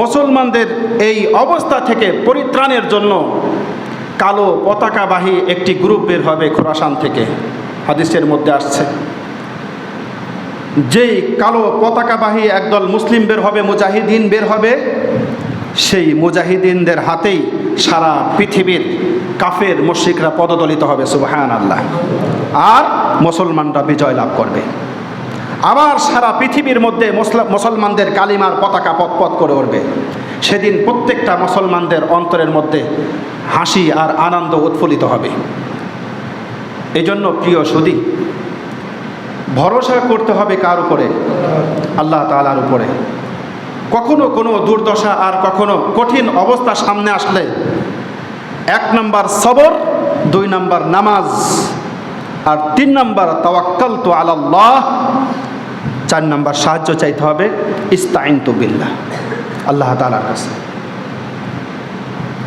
মুসলমানদের এই অবস্থা থেকে পরিত্রাণের জন্য কালো পতাকাবাহী একটি গ্রুপ বের হবে খোরাসান থেকে। হাদিসের মধ্যে আসছে। যেই কালো পতাকাবাহী একদল মুসলিম বের হবে, মুজাহিদিন বের হবে, সেই মুজাহিদিনদের হাতেই সারা পৃথিবীর কাফের মুশ্রিকরা পদদলিত হবে সুবাহান আল্লাহ আর মুসলমানরা বিজয় লাভ করবে। আবার সারা পৃথিবীর মধ্যে মুসলমানদের কালিমার পতাকা পথ করে উঠবে। সেদিন প্রত্যেকটা মুসলমানদের অন্তরের মধ্যে হাসি আর আনন্দ উৎফুল্লিত হবে। এজন্য প্রিয় সুদী ভরসা করতে হবে কার উপরে? আল্লাহ তালার উপরে। কখনো কোনো দুর্দশা আর কখনো কঠিন অবস্থা সামনে আসলে এক নম্বর সবর, দুই নম্বর নামাজ, আর তিন নম্বর তাওয়াক্কাল তো আল্লাহ চার নাম্বার সাহায্য চাইতে হবে ইস্তাইন বিল্লাহ। আল্লাহ তালার কাছে।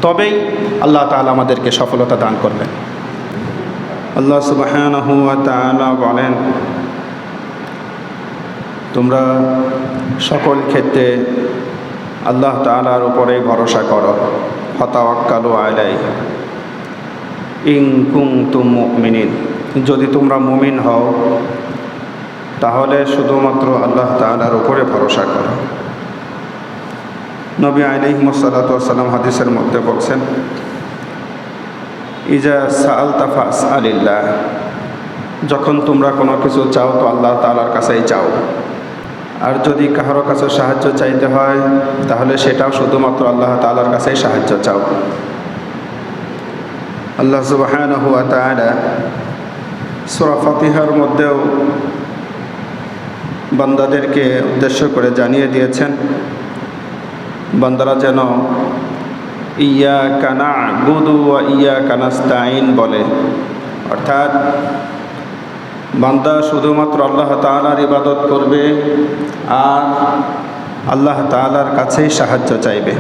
তবেই আল্লাহ তাআলা আমাদেরকে সফলতা দান করবেন। আল্লাহ তাআলা বলেন, তোমরা সকল ক্ষেত্রে আল্লাহ তাআলার উপরে ভরসা করো। হতাওয়াক্কালু আলাই ইং কুনতুম মুমিনিন। যদি তোমরা মুমিন হও তাহলে শুধুমাত্র আল্লাহ তালার উপরে ভরসা করো। নবী আলাইহিমসাল্লাম হাদিসের মধ্যে বলছেন, ইজা সাল তাফাস আলিল্লাহ যখন তোমরা কোনো কিছু চাও তো আল্লাহ তালার কাছেই চাও আর যদি কাহারো কাছে সাহায্য চাইতে হয়, তাহলে সেটাও শুধুমাত্র আল্লাহ তালার কাছেই সাহায্য চাও। আল্লাহ সুবাহান হুয়া তালা সুরা ফাতিহার মধ্যেও বান্দাদেরকে উদ্দেশ্য করে জানিয়ে দিয়েছেন, বান্দারা যেন ইয়া কানা গুদু ইয়া কানাস্তাইন বলে। অর্থাৎ, বান্দা শুধুমাত্র আল্লাহ তালার ইবাদত করবে আর আল্লাহ তালার কাছেই সাহায্য চাইবে।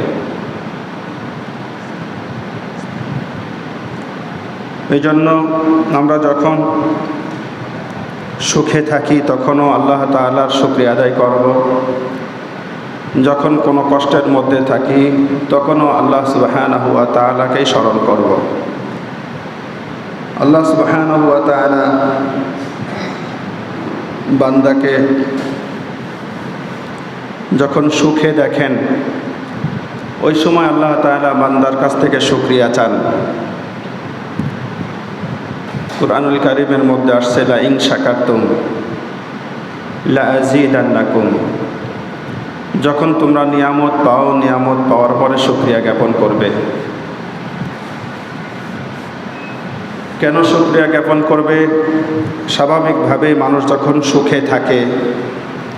এই জন্য আমরা যখন সুখে থাকি, তখনও আল্লাহ তালার শুক্রিয়া আদায় করব। যখন কোনো কষ্টের মধ্যে থাকি, তখনও আল্লাহ সুবাহান হুয়া তালাকেই স্মরণ করব। আল্লাহ সুবাহান হুয়া তালা বান্দাকে যখন সুখে দেখেন, ওই সময় আল্লাহ তালা বান্দার কাছ থেকে সুক্রিয়া চান। কুরআনুল কারিমের মধ্যে আসছে, লা ইং শাকারতুম লা আজিদান্নাকুম যখন তোমরা নিয়ামত পাও, নিয়ামত পাওয়ার পরে সুক্রিয়া জ্ঞাপন করবে। কেন সুক্রিয়া জ্ঞাপন করবে? স্বাভাবিকভাবে মানুষ যখন সুখে থাকে,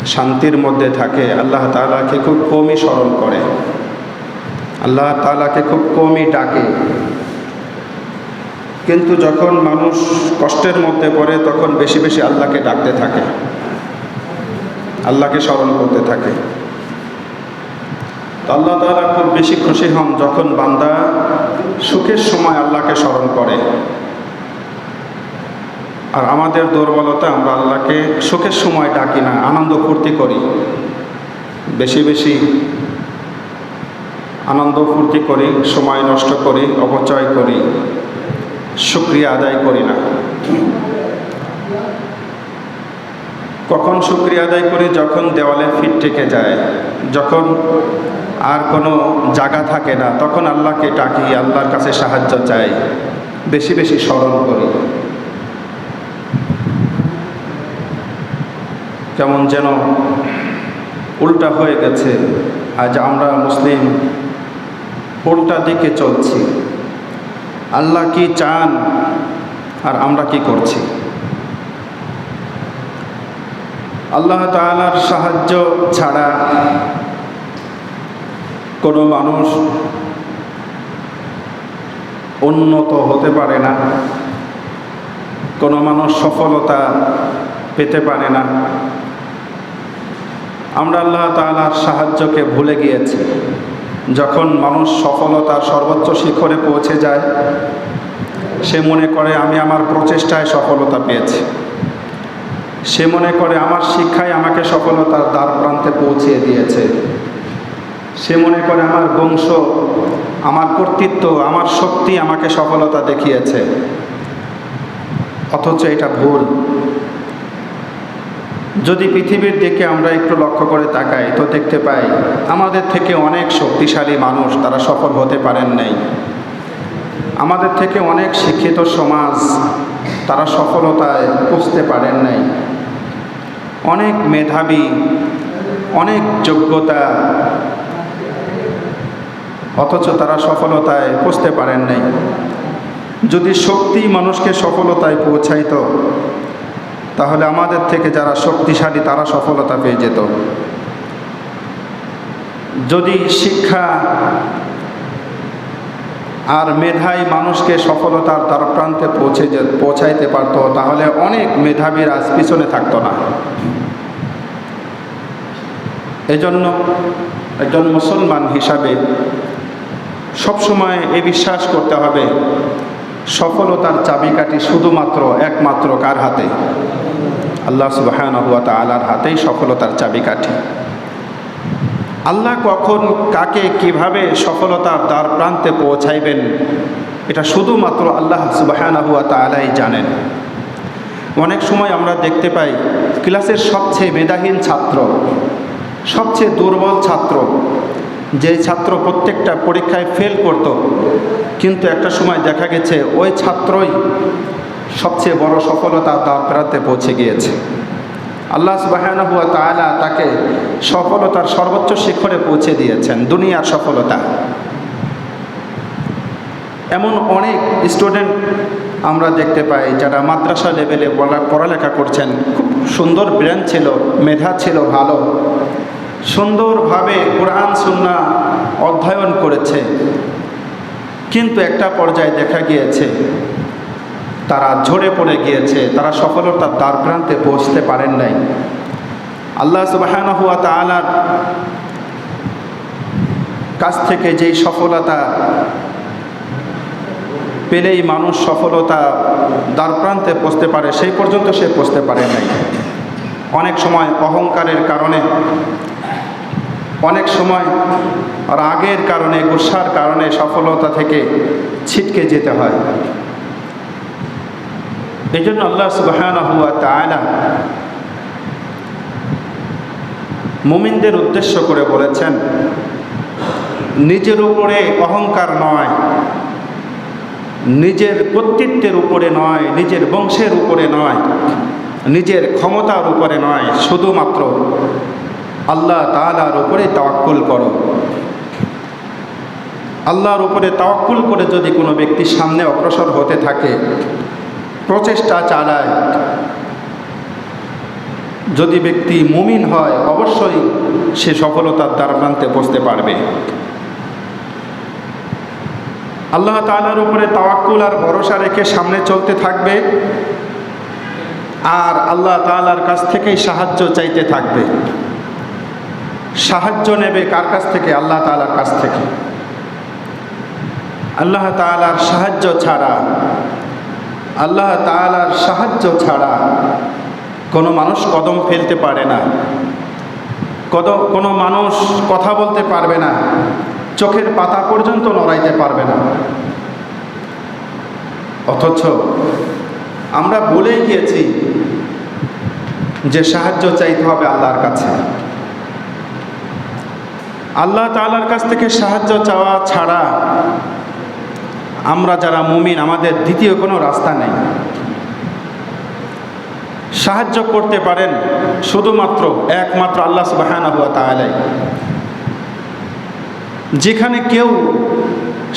শান্তির মধ্যে থাকে, আল্লাহ তালাকে খুব কমই স্মরণ করে। আল্লাহ তালাকে খুব কমই ডাকে। কিন্তু যখন মানুষ কষ্টের মধ্যে পড়ে, তখন বেশি বেশি আল্লাহকে ডাকতে থাকে। আল্লাহকে স্মরণ করতে থাকে। আল্লাহ তালা খুব বেশি খুশি হন যখন বান্দা সুখের সময় আল্লাহকে স্মরণ করে। আর আমাদের দুর্বলতা, আমরা আল্লাহকে সুখের সময় ডাকি না, আনন্দ ফুর্তি করি। বেশি বেশি আনন্দ ফুর্তি করি, সময় নষ্ট করি, অপচয় করি। শুক্রিয়া আদায় করি না। কখন শুক্রিয়া আদায় করি? যখন দেওয়ালে ফিট ঠেকে যায়। যখন আর কোনো জায়গা থাকে না, তখন আল্লাহকে ডাকি, আল্লাহর কাছে সাহায্য চাই। বেশি বেশি স্মরণ করি। কেমন যেন উল্টা হয়ে গেছে। আজ আমরা মুসলিম উল্টা দিকে চলছি। আল্লাহ কি চান আর আমরা কি করছি? আল্লাহ তাআলার সাহায্য ছাড়া কোনো মানুষ উন্নত হতে পারে না, কোনো মানুষ সফলতা পেতে পারে না। আমরা আল্লাহ তাআলার সাহায্যকে ভুলে গিয়েছি। যখন মানুষ সফলতার সর্বোচ্চ শিখরে পৌঁছে যায়, সে মনে করে, আমি আমার প্রচেষ্টায় সফলতা পেয়েছি। সে মনে করে, আমার শিক্ষায় আমাকে সফলতার দ্বার প্রান্তে পৌঁছিয়ে দিয়েছে। সে মনে করে, আমার বংশ, আমার কর্তৃত্ব, আমার শক্তি আমাকে সফলতা দেখিয়েছে। অথচ এটা ভুল। যদি পৃথিবীর দিকে আমরা একটু লক্ষ্য করে তাকাই, তো দেখতে পাই আমাদের থেকে অনেক শক্তিশালী মানুষ তারা সফল হতে পারেন নাই। আমাদের থেকে অনেক শিক্ষিত সমাজ তারা সফলতায় পৌঁছতে পারেন নাই। অনেক মেধাবী, অনেক যোগ্যতা, অথচ তারা সফলতায় পৌঁছতে পারেন নাই। যদি শক্তি মানুষকে সফলতায় পৌঁছাইতো তাহলে আমাদের থেকে যারা শক্তিশালী, তারা সফলতা পেয়ে যেত। যদি শিক্ষা আর মেধাই মানুষকে সফলতার তার প্রান্তে পৌঁছে পৌঁছাইতে পারত, তাহলে অনেক মেধাবীর পিছনে থাকতো না। এজন্য একজন মুসলমান হিসাবে সবসময় এ বিশ্বাস করতে হবে, সফলতার চাবিকাঠি শুধুমাত্র একমাত্র কার হাতে? আল্লাহ সুবাহান হুয়া তালার হাতেই সফলতার চাবিকাঠি। আল্লাহ কখন কাকে কীভাবে সফলতার দ্বার প্রান্তে পৌঁছাইবেন, এটা শুধুমাত্র আল্লাহ সুবাহান হুয়া তালাই জানেন। অনেক সময় আমরা দেখতে পাই, ক্লাসের সবচেয়ে মেধাহীন ছাত্র, সবচেয়ে দুর্বল ছাত্র, যে ছাত্র প্রত্যেকটা পরীক্ষায় ফেল করত, কিন্তু একটা সময় দেখা গেছে ওই ছাত্রই সবচেয়ে বড় সফলতা তার প্রান্তে পৌঁছে গিয়েছে। আল্লাহ সুবাহান হুয়া তালা তাকে সফলতার সর্বোচ্চ শিখরে পৌঁছে দিয়েছেন, দুনিয়ার সফলতা। এমন অনেক স্টুডেন্ট আমরা দেখতে পাই যারা মাদ্রাসা লেভেলে পড়ালেখা করছেন। খুব সুন্দর ব্রেন ছিল, মেধা ছিল, ভালো। সুন্দরভাবে কোরআন সুন্না অধ্যয়ন করেছে। কিন্তু একটা পর্যায়ে দেখা গিয়েছে তারা ঝরে পড়ে গিয়েছে, তারা সফলতার দ্বার প্রান্তে পৌঁছতে পারেন নাই। আল্লাহ সুবাহান হুয়া তালার কাছ থেকে যেই সফলতা পেলেই মানুষ সফলতা দ্বার প্রান্তে পৌঁছতে পারে, সেই পর্যন্ত সে পৌঁছতে পারে নাই। অনেক সময় অহংকারের কারণে, অনেক সময় রাগের কারণে, গুসার কারণে সফলতা থেকে ছিটকে যেতে হয়। এই জন্য আল্লাহ সুবাহান মুমিনদের উদ্দেশ্য করে বলেছেন, নিজের উপরে অহংকার নয়, নিজের কর্তৃত্বের উপরে নয়, নিজের বংশের উপরে নয়, নিজের ক্ষমতার উপরে নয়, শুধুমাত্র আল্লাহ তালার উপরে তাওয়াক্কুল করো। আল্লাহর উপরে তাওয়াক্কুল করে যদি কোনো ব্যক্তি সামনে অগ্রসর হতে থাকে প্রচেষ্টা চালায়। যদি ব্যক্তি মুমিন হয়, অবশ্যই সে সফলতার দ্বার প্রান্তে বসতে পারবে। আল্লাহ তালার উপরে তাওয়াক্কুল আর ভরসা রেখে সামনে চলতে থাকবে আর আল্লাহ তালার কাছ থেকেই সাহায্য চাইতে থাকবে। সাহায্য নেবে কার কাছ থেকে? আল্লাহ তালার কাছ থেকে। আল্লাহ তালার সাহায্য ছাড়া আল্লাহ তালার সাহায্য ছাড়া কোনো মানুষ কদম ফেলতে পারে না। কদ কোনো মানুষ কথা বলতে পারবে না। চোখের পাতা পর্যন্ত নড়াইতে পারবে না। অথচ আমরা বলেই গিয়েছি যে সাহায্য চাইতে হবে আল্লাহর কাছে। আল্লাহ তালার কাছ থেকে সাহায্য চাওয়া ছাড়া আমরা যারা মুমিন, আমাদের দ্বিতীয় কোনো রাস্তা নেই। সাহায্য করতে পারেন শুধুমাত্র একমাত্র আল্লাহ তাহলে যেখানে কেউ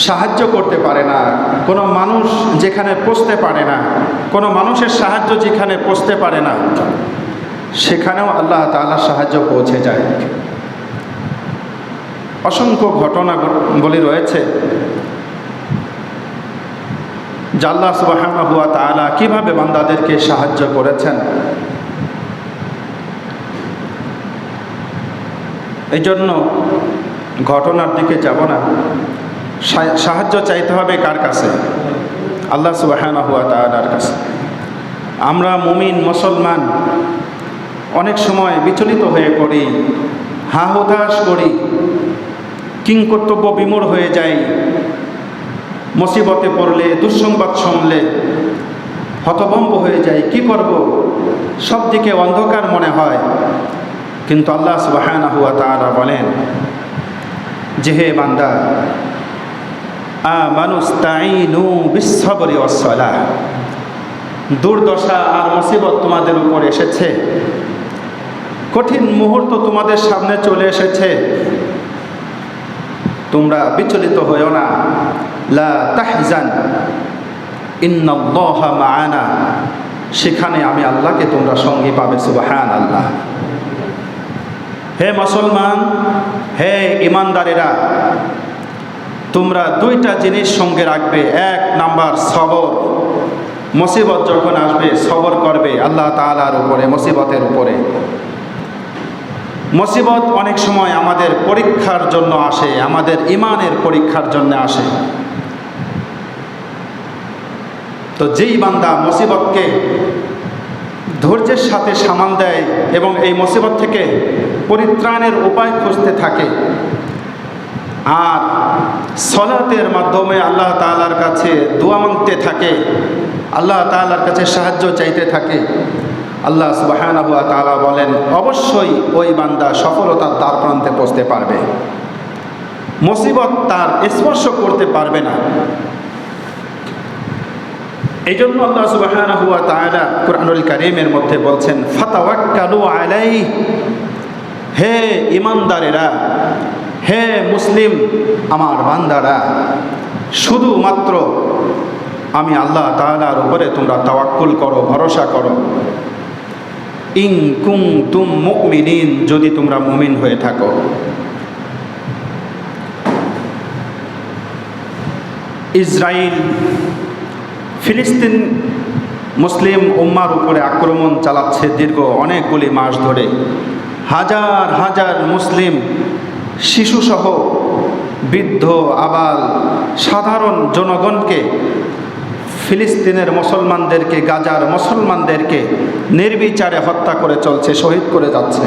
সাহায্য করতে পারে না, কোনো মানুষ যেখানে পৌঁছতে পারে না, কোনো মানুষের সাহায্য যেখানে পৌঁছতে পারে না, সেখানেও আল্লাহ তাল্লাহ সাহায্য পৌঁছে যায়। অসংখ্য ঘটনা বলে রয়েছে জাল্লা সুবাহানা হুয়া তালা কীভাবে বান্দাদেরকে সাহায্য করেছেন। এই জন্য ঘটনার দিকে যাব না। সাহায্য চাইতে হবে কার কাছে? আল্লাহ সুবাহানা হুয়া তালার কাছে। আমরা মুমিন, মুসলমান অনেক সময় বিচলিত হয়ে পড়ি হা হুতাশ করি, কিংকর্তব্য বিমূঢ় হয়ে যায় মুসিবতে পড়লে, দুঃসংবাদ শুনলে, হতভম্ব হয়ে যায় কি করব? সব দিকে অন্ধকার মনে হয়। কিন্তু আল্লাহ সুবাহানা হুয়া তারা বলেন, যে হে বান্দা আ মানুষ তাইনু বিশ্বরি অসলা দুর্দশা আর মুসিবত তোমাদের উপর এসেছে। কঠিন মুহূর্ত তোমাদের সামনে চলে এসেছে। তোমরা বিচলিত হইও না। লা তাহজান। ইন্নাল্লাহা মাআনা। সেখানে আমি আল্লাহকে তোমরা সঙ্গী পাবে সুবহান আল্লাহ হে মুসলমান, হে ইমানদারেরা তোমরা দুইটা জিনিস সঙ্গে রাখবে। এক নাম্বার, সবর। মুসিবত যখন আসবে, সবর করবে আল্লাহ তাআলার উপরে, মুসিবতের উপরে। মুসিবত অনেক সময় আমাদের পরীক্ষার জন্য আসে, আমাদের ইমানের পরীক্ষার জন্য আসে। তো যেই বান্দা মুসিবতকে ধৈর্যের সাথে সামাল দেয় এবং এই মুসিবত থেকে পরিত্রাণের উপায় খুঁজতে থাকে, আর সলাতের মাধ্যমে আল্লাহ তাআলার কাছে দোয়া মানতে থাকে, আল্লাহ তাআলার কাছে সাহায্য চাইতে থাকে। আল্লাহ সুবাহানাহু ওয়া তাআলা বলেন, অবশ্যই ওই বান্দা সফলতার দ্বার প্রান্তে পৌঁছতে পারবে। মুসিবত তার স্পর্শ করতে পারবে না। এই জন্য আল্লাহ তাআলা কুরআনুল কারীমের মধ্যে বলছেন, ফাতাওয়াক্কালু আলাই হে ইমানদারেরা হে মুসলিম আমার বান্দারা, শুধুমাত্র আমি আল্লাহ তাআলার উপরে তোমরা তাওয়াক্কুল করো, ভরসা করো। ইং কুং তুম মুমিনিন, যদি তোমরা মুমিন হয়ে থাকো। ইসরায়েল ফিলিস্তিন মুসলিম উম্মার উপরে আক্রমণ চালাচ্ছে দীর্ঘ অনেকগুলি মাস ধরে। হাজার হাজার মুসলিম, শিশুসহ বৃদ্ধ, আবাল, সাধারণ জনগণকে, ফিলিস্তিনের মুসলমানদেরকে, গাজার মুসলমানদেরকে নির্বিচারে হত্যা করে চলছে, শহীদ করে যাচ্ছে।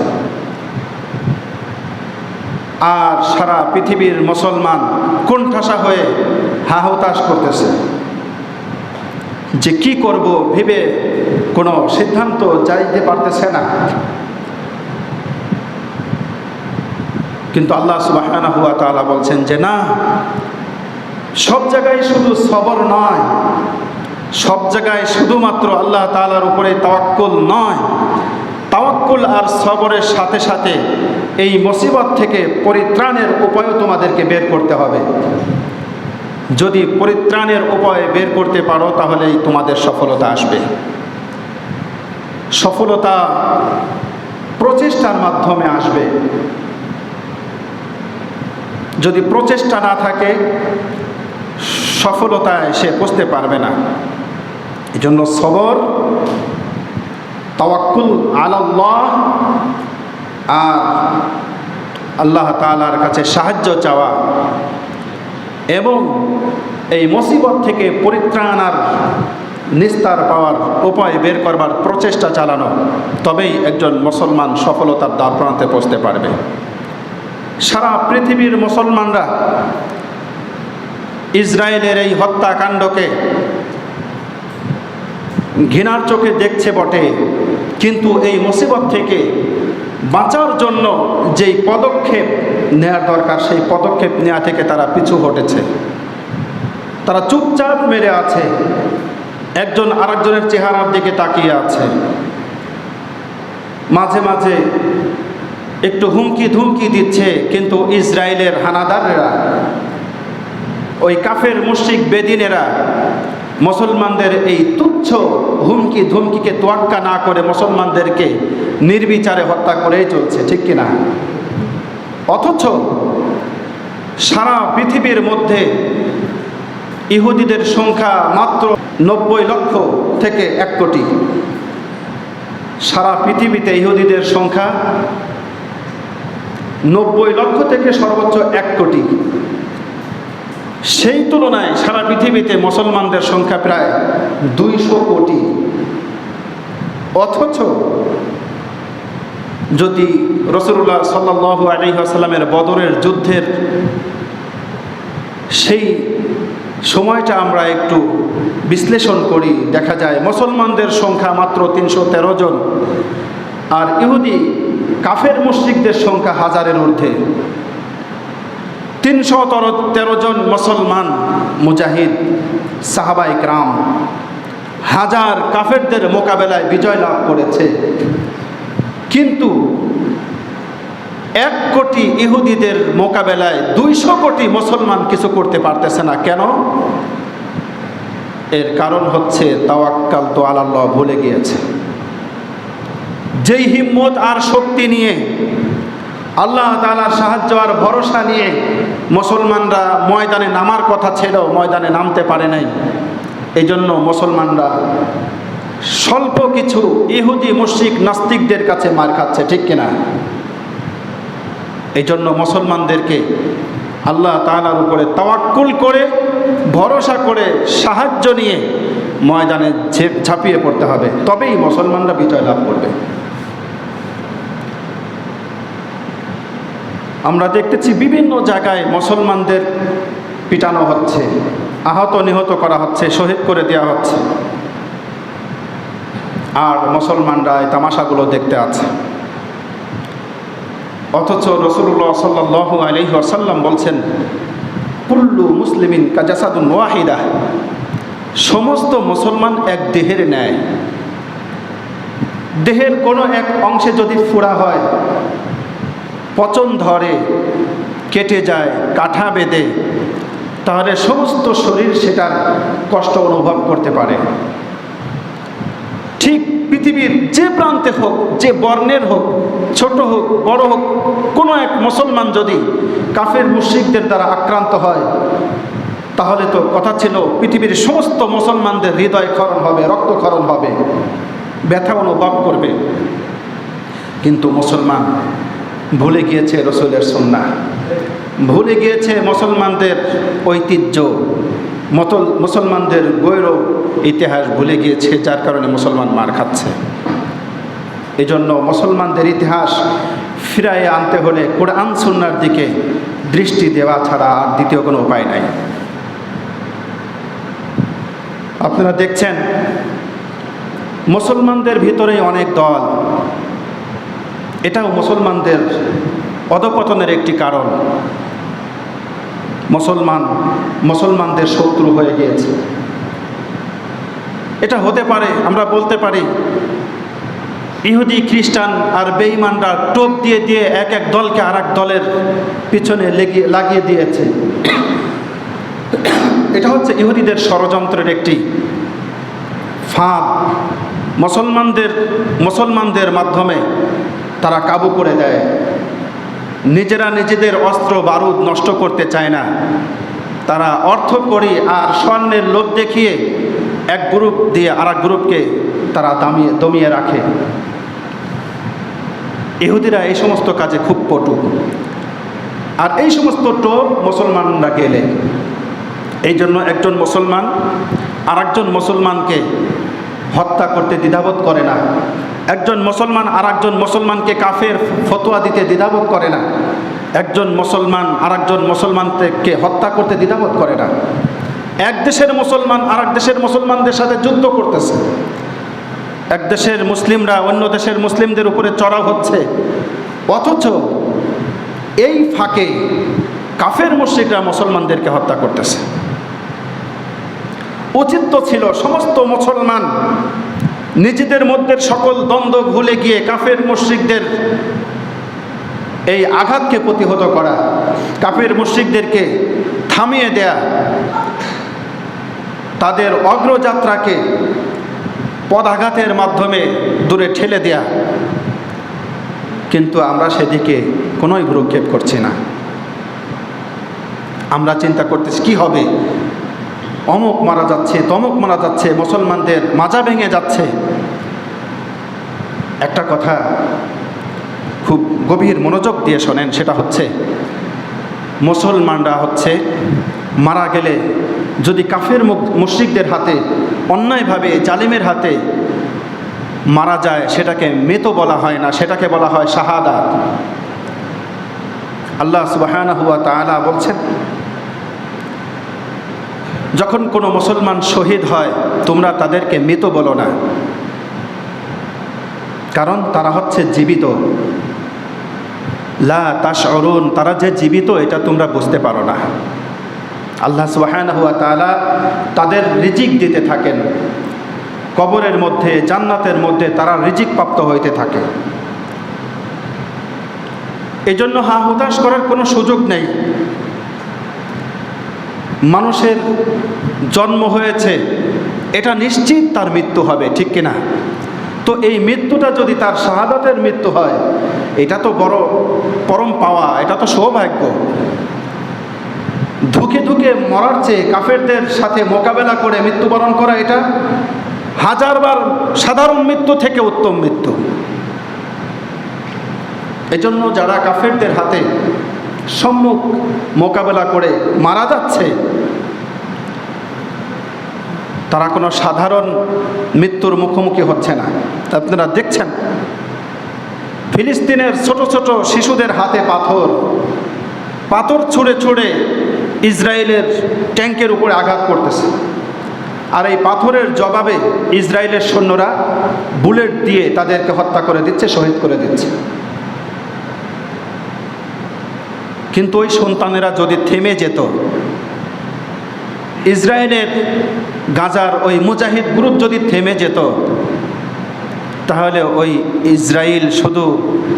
আর সারা পৃথিবীর মুসলমান কোণঠাসা হয়ে হাহতাশ করতেছে। যে কি করব ভেবে কোনো সিদ্ধান্ত চাইতে পারতেছে না। কিন্তু আল্লাহ সুবাহানা হুয়া তাআলা বলছেন যে, না, সব জায়গায় শুধু সবর নয়। সব জায়গায় শুধুমাত্র আল্লাহ তাআলার উপরে তাওয়াক্কুল নয়। তাওয়াক্কুল আর সবরের সাথে সাথে এই মুসিবত থেকে পরিত্রাণের উপায়ও তোমাদেরকে বের করতে হবে। যদি পরিত্রাণের উপায় বের করতে পারো, তাহলেই তোমাদের সফলতা আসবে। সফলতা প্রচেষ্টার মাধ্যমে আসবে। যদি প্রচেষ্টা না থাকে, সফলতায় সে পৌঁছতে পারবে না। এই জন্য সবর, তাওয়াক্কুল আলাল্লাহ, আর আল্লাহ তাআলার কাছে সাহায্য চাওয়া এবং এই মুসিবত থেকে পরিত্রাণ আর নিস্তার পাওয়ার উপায় বের করবার প্রচেষ্টা চালানো, তবেই একজন মুসলমান সফলতার দ্বার প্রান্তে পৌঁছতে পারবে। সারা পৃথিবীর মুসলমানরা ইসরায়েলের এই হত্যাকাণ্ডকে ঘৃণার চোখে দেখছে বটে, কিন্তু এই মুসিবত থেকে বাঁচার জন্য যেই পদক্ষেপ নেওয়ার দরকার, সেই পদক্ষেপ নেওয়া থেকে তারা পিছু হটেছে। তারা চুপচাপ মেরে আছে। একজন আরেকজনের চেহারার দিকে তাকিয়ে আছে। মাঝে মাঝে একটু হুমকি ধুমকি দিচ্ছে কিন্তু ইসরায়েলের হানাদাররা, ওই কাফের মুশরিক বেদিনেরা, মুসলমানদের এই তুচ্ছ হুমকি ধুমকিকে তোয়াক্কা না করে মুসলমানদেরকে নির্বিচারে হত্যা করেই চলছে, ঠিক কিনা? অথচ সারা পৃথিবীর মধ্যে ইহুদিদের সংখ্যা মাত্র নব্বই লক্ষ থেকে এক কোটি। সারা পৃথিবীতে ইহুদিদের সংখ্যা নব্বই লক্ষ থেকে সর্বোচ্চ এক কোটি। সেই তুলনায় সারা পৃথিবীতে মুসলমানদের সংখ্যা প্রায় দুইশো কোটি। অথচ যদি রসুল্লাহ সাল্লাহ আলী আসাল্লামের বদরের যুদ্ধের সেই সময়টা আমরা একটু বিশ্লেষণ করি, দেখা যায় মুসলমানদের সংখ্যা মাত্র তিনশো তেরো জন আর ইহুদি কাফের মুশ্রিকদের সংখ্যা হাজারের ঊর্ধ্বে। তিনশো তেরো জন মুসলমান, মুজাহিদ সাহাবাই গ্রাম হাজার কাফেরদের মোকাবেলায় বিজয় লাভ করেছে। কিন্তু এক কোটি ইহুদিদের মোকাবেলায় দুইশো কোটি মুসলমান কিছু করতে পারতেছে না। কেন? এর কারণ হচ্ছে তাওয়াক্কাল তো আল্লাহ ভুলে গিয়েছে। যেই হিম্মত আর শক্তি নিয়ে আল্লাহ তালার সাহায্য আর ভরসা নিয়ে মুসলমানরা ময়দানে নামার কথা ছিল, ময়দানে নামতে পারে নাই। এই জন্য মুসলমানরা স্বল্প কিছু ইহুদি মুশিক নাস্তিকদের কাছে মার খাচ্ছে, ঠিক কিনা? এই জন্য মুসলমানদেরকে আল্লাহ তালার উপরে তাওয়াক্কুল করে, ভরসা করে সাহায্য নিয়ে ময়দানে ঝাঁপিয়ে পড়তে হবে। তবেই মুসলমানরা বিজয় লাভ করবে। আমরা দেখতেছি বিভিন্ন জায়গায় মুসলমানদের পিটানো হচ্ছে, আহত, নিহত করা হচ্ছে, শহীদ করে দেওয়া হচ্ছে। আর মুসলমানরা এই তামাশাগুলো দেখতে আছে। অথচ রসুল্লাহ সাল্লাহ আলহি আসাল্লাম বলছেন, কুল্লু মুসলিমিন কাজাসাদুন ওয়াহিদা। সমস্ত মুসলমান এক দেহের ন্যায়। দেহের কোনো এক অংশে যদি ফুড়া হয় পচন ধরে, কেটে যায়, কাঠা বেঁধে। তাহলে সমস্ত শরীর সেটার কষ্ট অনুভব করতে পারে। ঠিক পৃথিবীর যে প্রান্তে হোক, যে বর্ণের হোক, ছোট হোক, বড় হোক, কোনো এক মুসলমান যদি কাফের মুশ্রিকদের দ্বারা আক্রান্ত হয়, তাহলে তো কথা ছিল, পৃথিবীর সমস্ত মুসলমানদের হৃদয় ক্ষরণ হবে, রক্তক্ষরণ হবে, ব্যথা অনুভব করবে। কিন্তু মুসলমান ভুলে গিয়েছে রসুলের সন্না ভুলে গিয়েছে মুসলমানদের ঐতিহ্য, মতল, মুসলমানদের গৌরব, ইতিহাস ভুলে গিয়েছে যার কারণে মুসলমান মার খাচ্ছে। এই জন্য মুসলমানদের ইতিহাস ফিরাইয়ে আনতে হলে কোরআন সুন্নার দিকে দৃষ্টি দেওয়া ছাড়া আর দ্বিতীয় কোনো উপায় নাই। আপনারা দেখছেন, মুসলমানদের ভিতরেই অনেক দল এটাও মুসলমানদের অধপতনের একটি কারণ। মুসলমান, মুসলমানদের শত্রু হয়ে গিয়েছে। এটা হতে পারে, আমরা বলতে পারি, ইহুদি, খ্রিস্টান আর বেইমানরা টোপ দিয়ে দিয়ে এক এক দলকে আর এক দলের পিছনে লেগিয়ে, লাগিয়ে দিয়েছে। এটা হচ্ছে ইহুদিদের ষড়যন্ত্রের একটি ফাঁদ। মুসলমানদের মুসলমানদের মাধ্যমে তারা কাবু করে দেয়। নিজেরা নিজেদের অস্ত্র, বারুদ নষ্ট করতে চায় না। তারা অর্থ করি আর স্বর্ণের লোভ দেখিয়ে এক গ্রুপ দিয়ে আর গ্রুপকে তারা দামিয়ে দমিয়ে রাখে। ইহুদিরা এই সমস্ত কাজে খুব পটু। আর এই সমস্ত টোপ মুসলমানরা গেলে। এই জন্য একজন মুসলমান আর একজন মুসলমানকে হত্যা করতে দ্বিধাবোধ করে না। একজন মুসলমান আর একজন মুসলমানকে কাফের ফতোয়া দিতে দ্বিধাবোধ করে না। একজন মুসলমান আর একজন মুসলমানকে হত্যা করতে দ্বিধাবোধ করে না। এক দেশের মুসলমান আর এক দেশের মুসলমানদের সাথে যুদ্ধ করতেছে। এক দেশের মুসলিমরা অন্য দেশের মুসলিমদের উপরে চড়াও হচ্ছে। অথচ এই ফাঁকে কাফের মুশ্রিকরা মুসলমানদেরকে হত্যা করতেছে। উচিত ছিল সমস্ত মুসলমান নিজেদের মধ্যে সকল দ্বন্দ্ব ভুলে গিয়ে কাফের মসজিদদের এই আঘাতকে প্রতিহত করা, কাফের মসজিদদেরকে থামিয়ে দেয়া, তাদের অগ্রযাত্রাকে পদাঘাতের মাধ্যমে দূরে ঠেলে দেয়া, কিন্তু আমরা সেদিকে কোনোই ভ্রুক্ষেপ করছি না। আমরা চিন্তা করতেছি, কি হবে? অমুক মারা যাচ্ছে, তমুক মারা যাচ্ছে, মুসলমানদের মাজা ভেঙে যাচ্ছে। একটা কথা খুব গভীর মনোযোগ দিয়ে শোনেন, সেটা হচ্ছে, মুসলমানরা হচ্ছে মারা গেলে যদি কাফের মুশ্রিকদের হাতে, অন্যায়ভাবে জালিমের হাতে মারা যায়, সেটাকে মৃত বলা হয় না, সেটাকে বলা হয় শাহাদাত। আল্লাহ তাআলা বলছেন যখন কোনো মুসলমান শহীদ হয়, তোমরা তাদেরকে মৃত বলো না। কারণ তারা হচ্ছে জীবিত। লা তাস অরুণ তারা যে জীবিত, এটা তোমরা বুঝতে পারো না। আল্লাহ সুবাহান হুয়া তাআলা তাদের রিজিক দিতে থাকেন। কবরের মধ্যে, জান্নাতের মধ্যে তারা রিজিক প্রাপ্ত হইতে থাকে। এজন্য হা হতাশ করার কোনো সুযোগ নেই। মানুষের জন্ম হয়েছে, এটা নিশ্চিত তার মৃত্যু হবে, ঠিক কিনা? তো এই মৃত্যুটা যদি তার শাহাদাতের মৃত্যু হয়, এটা তো বড় পরম পাওয়া, এটা তো সৌভাগ্য। ধুকে ধুকে মরার চেয়ে কাফেরদের সাথে মোকাবেলা করে মৃত্যুবরণ করা এটা হাজারবার সাধারণ মৃত্যু থেকে উত্তম মৃত্যু। এজন্য যারা কাফেরদের হাতে সম্মুখ মোকাবেলা করে মারা যাচ্ছে তারা কোনো সাধারণ মৃত্যুর মুখোমুখি হচ্ছে না। আপনারা দেখছেন, ফিলিস্তিনের ছোট ছোট শিশুদের হাতে পাথর পাথর ছুঁড়ে ছুঁড়ে ইসরায়েলের ট্যাঙ্কের উপরে আঘাত করতেছে। আর এই পাথরের জবাবে ইসরায়েলের সৈন্যরা বুলেট দিয়ে তাদেরকে হত্যা করে দিচ্ছে, শহীদ করে দিচ্ছে। কিন্তু ওই সন্তানেরা যদি থেমে যেত, ইসরায়েলের গাজার ওই মুজাহিদ গ্রুপ যদি থেমে যেত, তাহলে ওই ইসরায়েল শুধু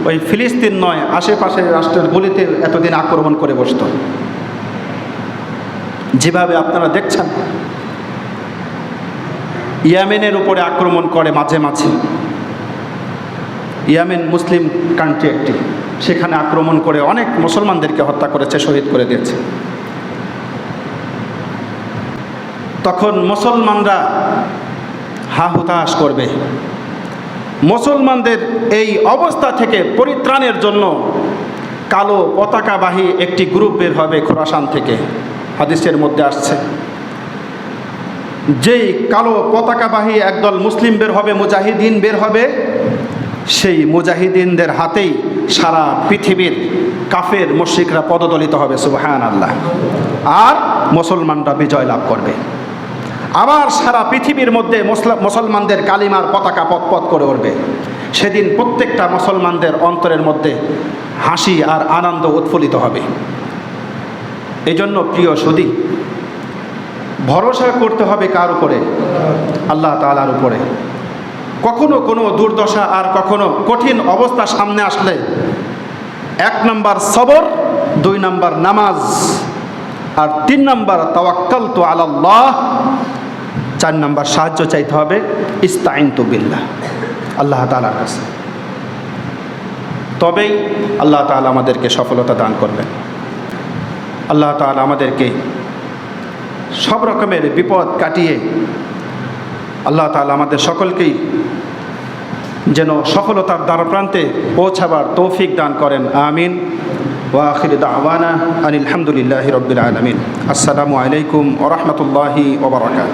ওই ফিলিস্তিন নয়, আশেপাশের রাষ্ট্রের গুলিতে এতদিন আক্রমণ করে বসত। যেভাবে আপনারা দেখছেন, ইয়ামেনের উপরে আক্রমণ করে মাঝে মাঝে। ইয়ামেন মুসলিম কান্ট্রি একটি, সেখানে আক্রমণ করে অনেক মুসলমানদেরকে হত্যা করেছে, শহীদ করে দিয়েছে। তখন মুসলমানরা হা হুতাশ করবে। মুসলমানদের এই অবস্থা থেকে পরিত্রাণের জন্য কালো পতাকাবাহী একটি গ্রুপ বের হবে খোরাসান থেকে। হাদিসের মধ্যে আসছে। যেই কালো পতাকাবাহী একদল মুসলিম বের হবে, মুজাহিদিন বের হবে, সেই মুজাহিদিনদের হাতেই সারা পৃথিবীর কাফের মুশ্রিকরা পদদলিত হবে সুবাহান আল্লাহ আর মুসলমানরা বিজয় লাভ করবে। আবার সারা পৃথিবীর মধ্যে মুসলমানদের কালিমার পতাকা পথ করে উঠবে। সেদিন প্রত্যেকটা মুসলমানদের অন্তরের মধ্যে হাসি আর আনন্দ উৎফুল্লিত হবে। এই জন্য প্রিয় সুদী ভরসা করতে হবে কার উপরে? আল্লাহ তালার উপরে। কখনো কোনো দুর্দশা আর কখনো কঠিন অবস্থা সামনে আসলে এক নম্বর সবর, দুই নম্বর নামাজ, আর তিন নম্বর তাওয়াক্কাল তো আল্লাহ চার নম্বর সাহায্য চাইতে হবে ইস্তাইন বিল্লাহ। আল্লাহ তালার কাছে। তবেই আল্লাহ তালা আমাদেরকে সফলতা দান করবেন। আল্লাহ তালা আমাদেরকে সব রকমের বিপদ কাটিয়ে আল্লাহ তালা আমাদের সকলকেই যেন সফলতার দ্বারপ্রান্তে পৌঁছাবার তৌফিক দান করেন। আমিন। ওয়াখির দাওয়ানা আনিল হামদুলিল্লাহি রব্বিল আলমিন। আসসালামু আলাইকুম ওরহমতুল্লাহি ওবরাকাত